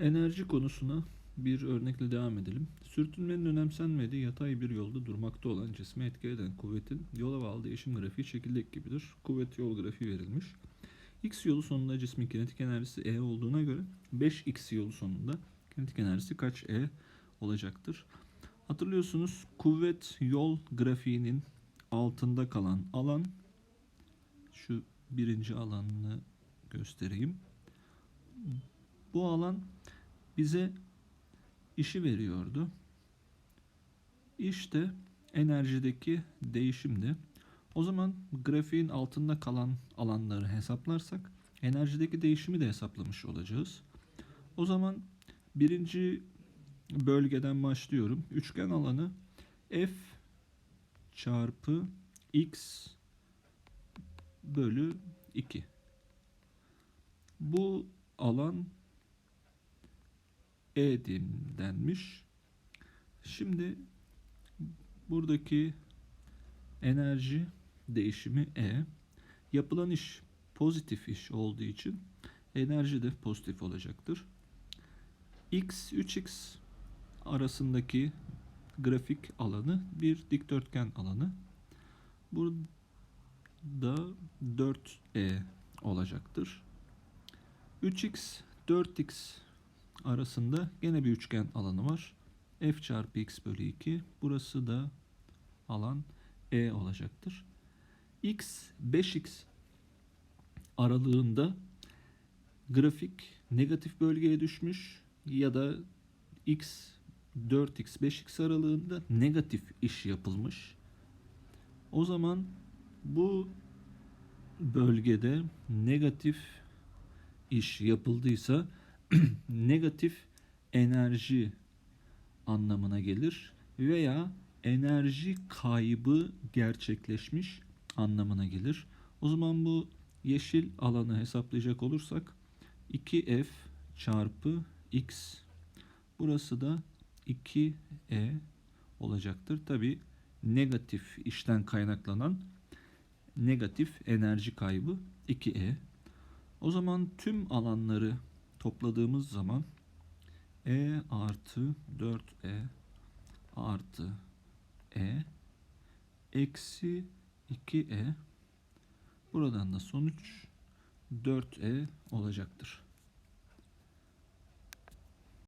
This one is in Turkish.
Enerji konusuna bir örnekle devam edelim. Sürtünmenin önemsenmediği yatay bir yolda durmakta olan cisme etki eden kuvvetin yola bağlı değişim grafiği şekildeki gibidir. Kuvvet yol grafiği verilmiş. X yolu sonunda cismin kinetik enerjisi E olduğuna göre 5X yolu sonunda kinetik enerjisi kaç E olacaktır? Hatırlıyorsunuz kuvvet yol grafiğinin altında kalan alan şu birinci alanını göstereyim. Bu alan bize işi veriyordu. İşte enerjideki değişimdi. O zaman grafiğin altında kalan alanları hesaplarsak enerjideki değişimi de hesaplamış olacağız. O zaman birinci bölgeden başlıyorum. Üçgen alanı F çarpı X bölü 2. Bu alan Edim denmiş. Şimdi buradaki enerji değişimi E. Yapılan iş pozitif iş olduğu için enerji de pozitif olacaktır. X, 3x arasındaki grafik alanı bir dikdörtgen alanı. Burada 4E olacaktır. 3x, 4x arasında gene bir üçgen alanı var. F çarpı x bölü 2. Burası da alan E olacaktır. X 5x aralığında grafik negatif bölgeye düşmüş ya da x 4x 5x aralığında negatif iş yapılmış. O zaman bu bölgede negatif iş yapıldıysa negatif enerji anlamına gelir veya enerji kaybı gerçekleşmiş anlamına gelir. O zaman bu yeşil alanı hesaplayacak olursak 2f çarpı x burası da 2e olacaktır. Tabi negatif işten kaynaklanan negatif enerji kaybı 2e. O zaman tüm alanları topladığımız zaman E artı 4E artı E eksi 2E buradan da sonuç 4E olacaktır.